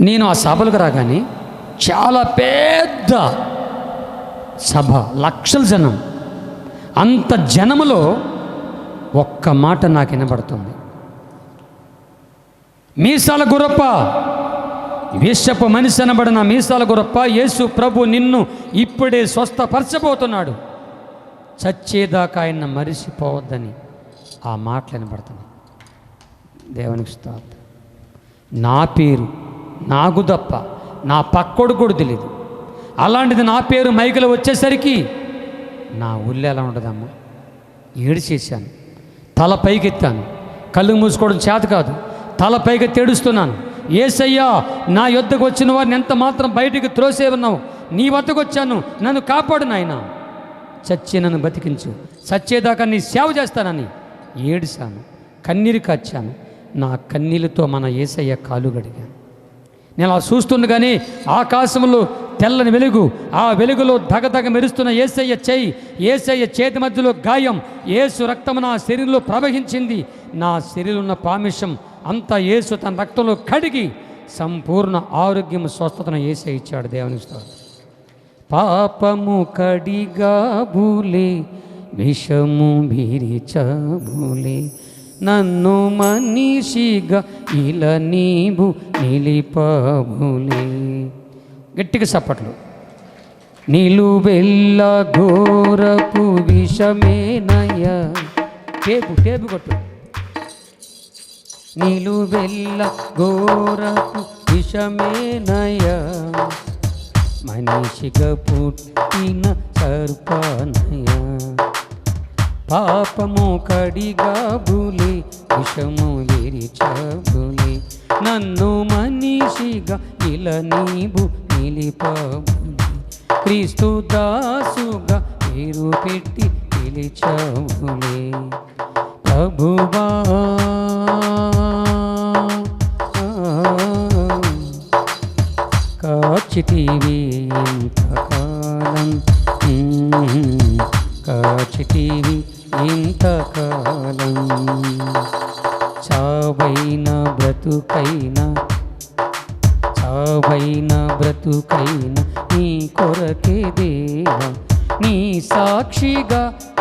నేను ఆ సభలకు రాగానే చాలా పెద్ద సభ లక్షల జనం. అంత జనములో ఒక్క మాట నాకు వినబడుతుంది. మీసాల గురప్ప విషపు మనిషి అనబడిన మీసాల గురప్ప యేసు ప్రభు నిన్ను ఇప్పుడే స్వస్థపరచబోతున్నాడు. చచ్చేదాకా ఆయన మరిసిపోవద్దని ఆ మాటలు వినబడుతున్నాయి. దేవునికి స్తోత్రం. నా పేరు నాకు తప్ప నా పక్కోడు కూడా తెలియదు అలాంటిది నా పేరు మైకులో వచ్చేసరికి నా ఊళ్ళో ఎలా ఉండదమ్మా ఏడు చేశాను తల పైకెత్తాను. కళ్ళు మూసుకోవడం చేత కాదు. తల పైకి తెడుస్తున్నాను. ఏసయ్యా నా యొద్దకు వచ్చిన వారిని ఎంత మాత్రం బయటికి త్రోసే ఉన్నావు నీ వద్దకు వచ్చాను. నన్ను కాపాడు నాయన. చచ్చి నన్ను బతికించు. చచ్చేదాకా నీ సేవ చేస్తానని ఏడిశాను. కన్నీరు కాచాను నా కన్నీళ్ళతో మన ఏసయ్య కాలు గడిగాను నేను అలా చూస్తుండగానే ఆకాశంలో తెల్లని వెలుగు ఆ వెలుగులో దగదగ మెరుస్తున్న ఏసయ్య చేయి ఏసయ్య చేతి మధ్యలో గాయం ఏసు రక్తం నా శరీరంలో ప్రవహించింది. నా శరీరంలో ఉన్న పామిషం అంతా ఏసు తన రక్తంలో కడిగి సంపూర్ణ ఆరోగ్యం స్వస్థతను ఏసే ఇచ్చాడు దేవుని పాపము కడిగా భూలే విషము భీరిచబూలే నన్ను మనిషిగా ఇలా నీవు నిలిపబులే గట్టిగా చప్పట్లు నిలువెల్ల ఘోరపు విషమేనయ్యా. టేపు టేపు కొట్టు. నిలువెల్ల ఘోరపు విషమేనయ్యా. మనిషిగా పుట్టిన సర్పనయ పాపము కడిగా బులి విషము విరిచబులి. నన్ను మనిషిగా ఇలా నీవు నిలిపబులి. క్రీస్తు దాసుగా పేరు పెట్టి నిలిచబులి ప్రభువా కాచిటివి ఇంతకాలం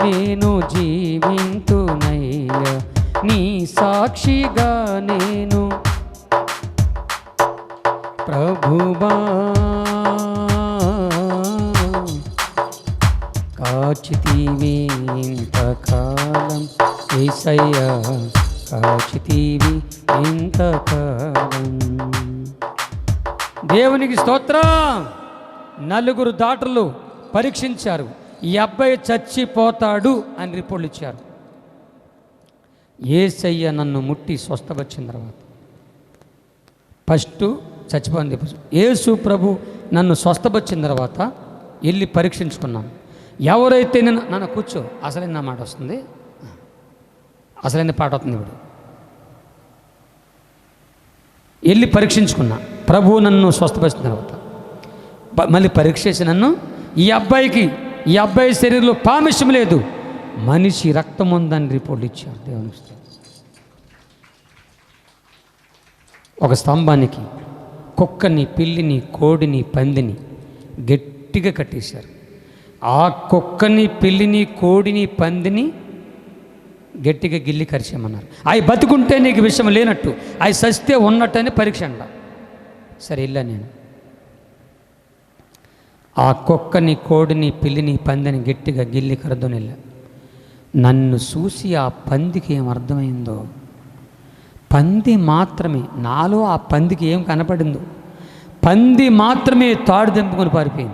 నేను జీవింతునయ్యా. నీ సాక్షిగా నేను ప్రభువా. కాచితీవి ఇంతకాలం ఏసయ్యా. కాచితీవి ఇంతకాలం. దేవునికి స్తోత్రం. నలుగురు డాక్టర్లు పరీక్షించారు. ఈ అబ్బాయి చచ్చిపోతాడు అని రిపోర్ట్లు ఇచ్చారు. ఏసయ్య నన్ను ముట్టి స్వస్థపరిచిన తర్వాత ఫస్ట్ చచ్చిపోయింది యేసు ప్రభు నన్ను స్వస్థపరిచిన తర్వాత వెళ్ళి పరీక్షించుకున్నాను. ఎవరైతే నేను నన్ను కూర్చో అసలైన నా మాట వస్తుంది. అసలైన పాట వస్తుంది ఇప్పుడు. వెళ్ళి పరీక్షించుకున్నా. ప్రభు నన్ను స్వస్థపరిచిన తర్వాత. మళ్ళీ పరీక్ష చేసి నన్ను ఈ అబ్బాయికి ఈ అబ్బాయి శరీరంలో పామిషం లేదు. మనిషి రక్తం ఉందని రిపోర్ట్ ఇచ్చారు. దేవునికి ఒక స్తంభానికి కుక్కని పిల్లిని కోడిని పందిని గట్టిగా కట్టేశారు. ఆ కుక్కని పిల్లిని కోడిని పందిని గట్టిగా గిల్లి కరిచేయమన్నారు. అవి బతుకుంటే నీకు విషయం లేనట్టు. అవి సస్తే ఉన్నట్టని పరీక్ష అంట. సరే వెళ్ళా నేను. ఆ కుక్కని కోడిని పిల్లిని పందిని గట్టిగా గిల్లి కరద్దని నన్ను చూసి ఆ పందికి ఏం అర్థమైందో. పంది మాత్రమే నాలో ఆ పందికి ఏం కనపడిందో. పంది మాత్రమే తాడు తెంపుకొని పారిపోయింది.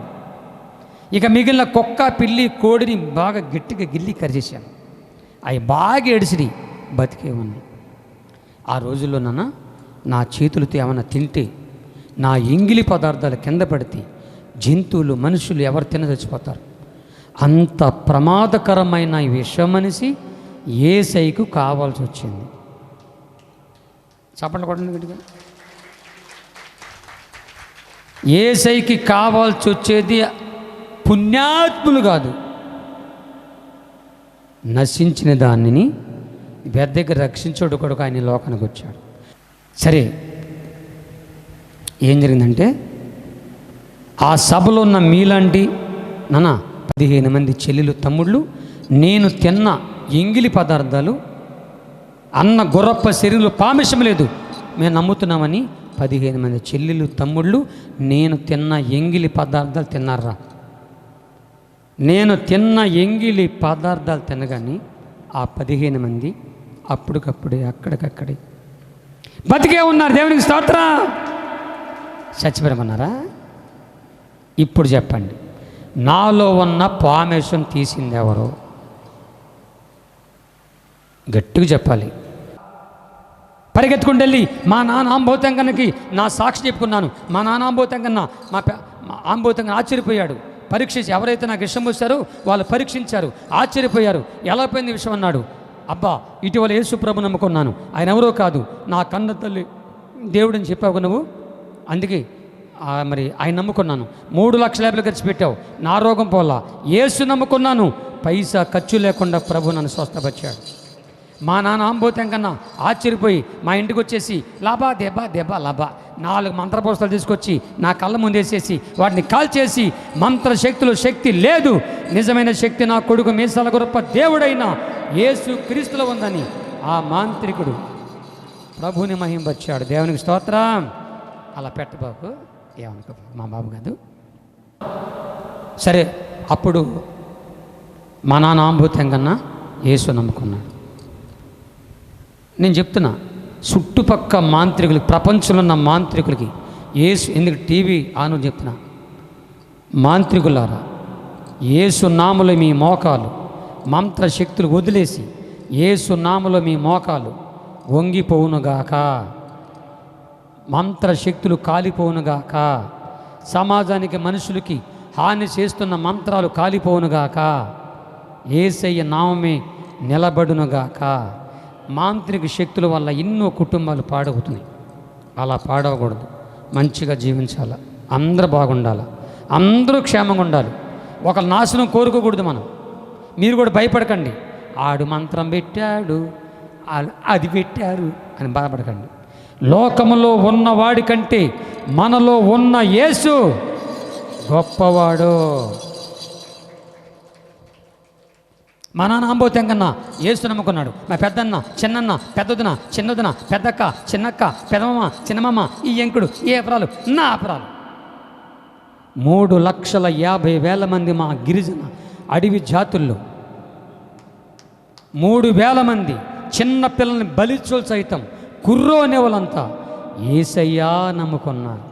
ఇక మిగిలిన కుక్క పిల్లి కోడిని బాగా గట్టిగా గిల్లి కరిచేశాను. అవి బాగా ఏడిసిరి బతికే ఉన్నాయి ఆ రోజుల్లో నాన్న నా చేతులతో ఏమైనా తింటే నా ఎంగిలి పదార్థాలు కింద పడితే జంతువులు మనుషులు ఎవరు తిన చచ్చిపోతారు. అంత ప్రమాదకరమైన ఈ విషమనిసి ఏ సైకు కావాల్సి వచ్చింది. చెప్పండి కొట్టండి గట్టిగా. సైకి కావాల్సి వచ్చేది పుణ్యాత్ములు కాదు. నశించిన దానిని వెద్దకి రక్షించడు కొడుకు ఆయన లోకానికి వచ్చాడు. సరే ఏం జరిగిందంటే ఆ సభలో ఉన్న మీలాంటి నానా పదిహేను మంది చెల్లెలు తమ్ముళ్ళు నేను తిన్న ఎంగిలి పదార్థాలు అన్న గుర్రప్ప శరీరంలో పామిషం లేదు. మేము నమ్ముతున్నామని పదిహేను మంది చెల్లెలు తమ్ముళ్ళు నేను తిన్న ఎంగిలి పదార్థాలు తిన్నారా? నేను తిన్న ఎంగిలి పదార్థాలు తినగాని ఆ పదిహేను మంది అప్పటికప్పుడే అక్కడికక్కడే బతికే ఉన్నారు. దేవునికి స్తోత్ర. చచ్చిపోరమన్నారా ఇప్పుడు చెప్పండి. నాలో ఉన్న పామేశం తీసింది ఎవరు? గట్టిగా చెప్పాలి. పరిగెత్తుకుంటూ వెళ్ళి మా నాన్న ఆంబోతంగన్నకి నా సాక్షి చెప్పుకున్నాను. మా నాన్న ఆంబోతంగన్న మా పె- మా ఆశ్చర్యపోయాడు. పరీక్షించి ఎవరైతే నాకు ఇష్టం వచ్చారో వాళ్ళు పరీక్షించారు. ఆశ్చర్యపోయారు. ఎలా పోయింది విషయం అన్నాడు. అబ్బా ఇటీవల యేసు ప్రభు నమ్ముకున్నాను. ఆయన ఎవరో కాదు. నా కన్న తల్లి దేవుడని చెప్పావు నువ్వు? అందుకే మరి ఆయన నమ్ముకున్నాను. మూడు లక్షల యాభై ఖర్చు పెట్టావు. నా రోగం పోలా. యేసు నమ్ముకున్నాను. పైసా ఖర్చు లేకుండా ప్రభు నన్ను స్వస్థపరిచాడు. మా నాన్న ఆంబోతం కన్నా ఆశ్చర్యపోయి మా ఇంటికి వచ్చేసి లాభా దెబ్బ దెబ్బ లభ. నాలుగు మంత్రపోస్తలు తీసుకొచ్చి నా కళ్ళ ముందేసేసి వాటిని కాల్చేసి మంత్ర శక్తులు శక్తి లేదు. నిజమైన శక్తి నా కొడుకు మీసాల గొప్ప దేవుడైన యేసు క్రీస్తులో ఉందని ఆ మాంత్రికుడు ప్రభుని మహింపచ్చాడు దేవునికి స్తోత్రం. అలా పెట్టబాబు ఏమనుకో మా బాబు కాదు. సరే అప్పుడు మా నాన్న ఆంబోతం కన్నా యేసు నమ్ముకున్నాడు. నేను చెప్తున్నా చుట్టుపక్క మాంత్రికులకి ప్రపంచంలో ఉన్న మాంత్రికులకి ఏసు ఎందుకు టీవీ ఆను చెప్తున్నా. మాంత్రికులారా ఏసు నామలో మీ మోకాలు మంత్ర శక్తులు వదిలేసి ఏసు నామలో మీ మోకాలు వంగిపోవునుగాక. మంత్ర శక్తులు కాలిపోవునుగాక సమాజానికి మనుషులకి హాని చేస్తున్న మంత్రాలు కాలిపోవునుగాక ఏసయ్య నామమే నిలబడునుగాక మాంత్రిక శక్తుల వల్ల ఎన్నో కుటుంబాలు పాడవుతున్నాయి. అలా పాడవకూడదు. మంచిగా జీవించాలి. అందరూ బాగుండాలి. అందరూ క్షేమంగా ఉండాలి. ఒక నాశనం కోరుకోకూడదు మనం. మీరు కూడా భయపడకండి. ఆడు మంత్రం పెట్టాడు. అది పెట్టారు అని బాధపడకండి. లోకములో ఉన్నవాడి కంటే మనలో ఉన్న యేసు గొప్పవాడు. మా నాన్న అంబోతం కన్నా ఏసు నమ్ముకున్నాడు. మా పెద్దన్న చిన్నన్న పెద్దదిన చిన్నదిన పెద్దక్క చిన్నక్క పెదమమ్మ చిన్నమమ్మ ఈ ఎంకుడు ఈ అపరాలు నా అపరాలు. మూడు లక్షల యాభై వేల మంది మా గిరిజన అడవి జాతుల్లో. మూడు వేల మంది చిన్న పిల్లల్ని బలిచోలు సైతం కుర్రో అనే వాళ్ళంతా ఏసయ్యా నమ్ముకున్నారు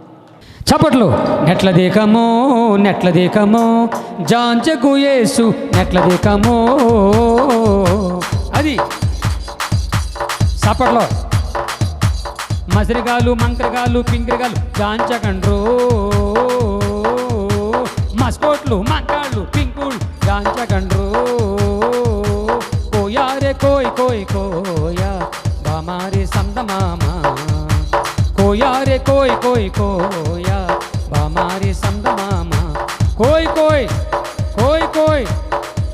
చప్పట్లు నెట్ల దేకమో నెట్ల దేకమో జాంచకు ఏసు నెట్ల దేకమో. అది చప్పట్లో మసరిగాలు మంత్రగాలు పింగిరిగాలు జాంచకండ్రో. మస్కోట్లు మంకాళ్ళు పింకుళ్ళు జాంచకండ్రు. కోయారే కోయ్ కోయ్ కోయా కోయారే కోయ్ కోయ్ కోయా బామారి సందమామా కోయ్ కోయ్ కోయ్ కోయ్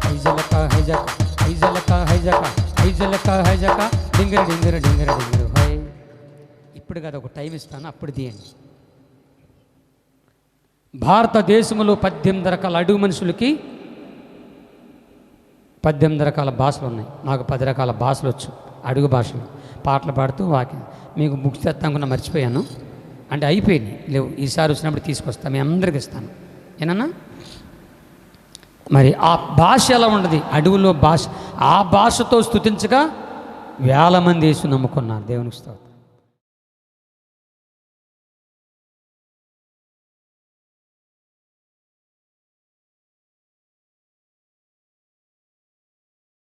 హైజలక హైజక హైజలక హైజక హైజలక హైజక డింగర డింగర డింగర డింగర హై ఇప్పుడు కదా ఒక టైం ఇస్తాను అప్పుడు తీయండి. భారతదేశంలో పద్దెనిమిది రకాల అడుగు మనుషులకి పద్దెనిమిది రకాల భాషలు ఉన్నాయి. నాకు పది రకాల భాషలు వచ్చు. అడుగు భాషలు. పాటలు పాడుతూ వాకి మీకు బుక్స్ తెస్తానుకున్నా మర్చిపోయాను. అంటే అయిపోయింది లేవు ఈసారి వచ్చినప్పుడు తీసుకొస్తాను మీ అందరికి ఇస్తాను ఏనన్నా? మరి ఆ భాష ఎలా ఉండదు? అడవుల్లో భాష ఆ భాషతో స్థుతించగా వేల మంది వేసి నమ్ముకున్నారు దేవునికి స్తోత్రం.